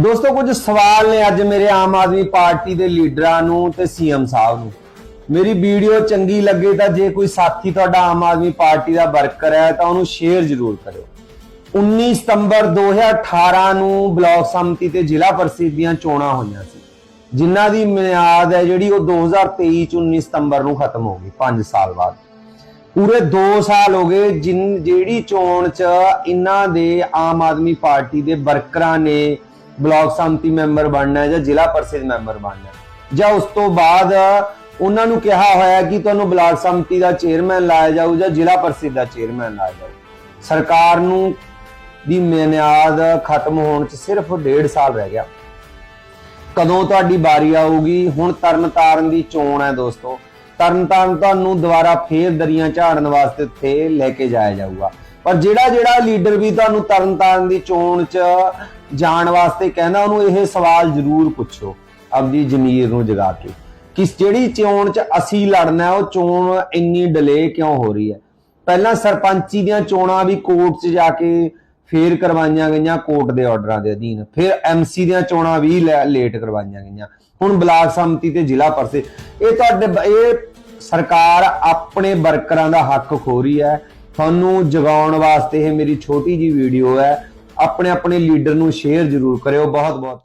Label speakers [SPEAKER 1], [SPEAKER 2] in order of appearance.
[SPEAKER 1] ਦੋਸਤੋ, ਕੁਝ ਸਵਾਲ ਨੇ ਅੱਜ ਮੇਰੇ ਆਮ ਆਦਮੀ ਪਾਰਟੀ ਦੇ ਲੀਡਰਾਂ ਨੂੰ ਤੇ ਸੀਐਮ ਸਾਹਿਬ ਨੂੰ। ਮੇਰੀ ਵੀਡੀਓ ਚੰਗੀ ਲੱਗੇ ਤਾਂ ਜੇ ਕੋਈ ਸਾਥੀ ਤੁਹਾਡਾ ਆਮ ਆਦਮੀ ਪਾਰਟੀ ਦਾ ਵਰਕਰ ਹੈ ਤਾਂ ਉਹਨੂੰ ਸ਼ੇਅਰ ਜ਼ਰੂਰ ਕਰਿਓ। 19 ਸਤੰਬਰ 2018 ਨੂੰ ਬਲਾਕ ਸੰਮਤੀ ਤੇ ਜ਼ਿਲ੍ਹਾ ਪਰਿਸ਼ਦ ਦੀਆਂ ਚੋਣਾਂ ਹੋਈਆਂ ਸੀ। ਜਿਨ੍ਹਾਂ ਦੀ ਮਿਆਦ ਹੈ ਜਿਹੜੀ ਉਹ 2023 ਚ 19 ਸਤੰਬਰ ਨੂੰ ਖਤਮ ਹੋ ਗਈ 5 ਸਾਲ ਬਾਅਦ। ਪੂਰੇ 2 ਸਾਲ ਹੋ ਗਏ ਜਿਨ, ਜਿਹੜੀ ਚੋਣ ਚ ਇਹਨਾਂ ਦੇ ਆਮ ਆਦਮੀ ਪਾਰਟੀ ਦੇ ਵਰਕਰਾਂ ਨੇ ਬਲਾਕ ਸੰਮਤੀ ਮੈਂਬਰ ਬਣਨਾ ਹੈ ਜਾਂ ਜ਼ਿਲ੍ਹਾ ਪਰਿਸ਼ਦ ਮੈਂਬਰ ਬਣਨਾ ਹੈ। ਜਾਂ ਉਸ ਤੋਂ ਬਾਅਦ ਉਹਨਾਂ ਨੂੰ ਕਿਹਾ ਹੋਇਆ ਕਿ ਤੁਹਾਨੂੰ ਬਲਾਕ ਸੰਮਤੀ ਦਾ ਚੇਅਰਮੈਨ ਲਾਇਆ ਜਾਊ ਜਾਂ ਜ਼ਿਲ੍ਹਾ ਪਰਿਸ਼ਦ ਦਾ ਚੇਅਰਮੈਨ ਲਾਇਆ ਜਾਊ। ਸਰਕਾਰ ਨੂੰ ਦੀ ਮਿਆਦ ਖਤਮ ਹੋਣ ਚ ਸਿਰਫ 1.5 ਸਾਲ ਰਹਿ ਗਿਆ। ਕਦੋਂ ਤੁਹਾਡੀ ਵਾਰੀ ਆਊਗੀ? ਹੁਣ ਤਰਨਤਾਰਨ ਦੀ ਚੋਣ ਹੈ ਦੋਸਤੋ। ਤਰਨਤਾਰਨ ਤੁਹਾਨੂੰ ਦੁਬਾਰਾ ਫੇਰ ਦਰੀਆਂ ਝਾੜਨ ਵਾਸਤੇ ਉੱਥੇ ਲੈ ਕੇ ਜਾਇਆ ਜਾਊਗਾ। ਪਰ ਜਿਹੜਾ ਜਿਹੜਾ ਲੀਡਰ ਵੀ ਤੁਹਾਨੂੰ ਤਰਨਤਾਰਨ ਦੀ ਚੋਣ 'ਚ ਜਾਣ ਵਾਸਤੇ ਕਹਿੰਦਾ ਉਹਨੂੰ ਇਹ ਸਵਾਲ ਜ਼ਰੂਰ ਪੁੱਛੋ, ਆਪਦੀ ਜ਼ਮੀਰ ਨੂੰ ਜਗਾ ਕੇ। ਕਿ ਜਿਹੜੀ ਚੋਣ 'ਚ ਅਸੀਂ ਲੜਨਾ, ਉਹ ਚੋਣ ਇੰਨੀ ਡਿਲੇ ਕਿਉਂ ਹੋ ਰਹੀ ਹੈ? ਪਹਿਲਾਂ ਸਰਪੰਚੀ ਦੀਆਂ ਚੋਣਾਂ ਵੀ ਕੋਰਟ 'ਚ ਜਾ ਕੇ ਫੇਰ ਕਰਵਾਈਆਂ ਗਈਆਂ ਕੋਰਟ ਦੇ ਆਰਡਰਾਂ ਦੇ ਅਧੀਨ। ਫਿਰ ਐਮਸੀ ਦੀਆਂ ਚੋਣਾਂ ਵੀ ਲੈ- ਲੇਟ ਕਰਵਾਈਆਂ ਗਈਆਂ। ਹੁਣ ਬਲਾਕ ਸੰਮਤੀ ਤੇ ਜ਼ਿਲ੍ਹਾ ਪਰਸੇ, ਇਹ ਤੁਹਾਡੇ ਇਹ ਸਰਕਾਰ ਆਪਣੇ ਵਰਕਰਾਂ ਦਾ ਹੱਕ ਖੋ ਰਹੀ ਹੈ। ਤੁਹਾਨੂੰ ਜਗਾਉਣ ਵਾਸਤੇ ਇਹ ਮੇਰੀ ਛੋਟੀ ਜੀ ਵੀਡੀਓ ਹੈ। ਆਪਣੇ ਆਪਣੇ ਲੀਡਰ ਨੂੰ ਸ਼ੇਅਰ ਜ਼ਰੂਰ ਕਰਿਓ ਬਹੁਤ ਬਹੁਤ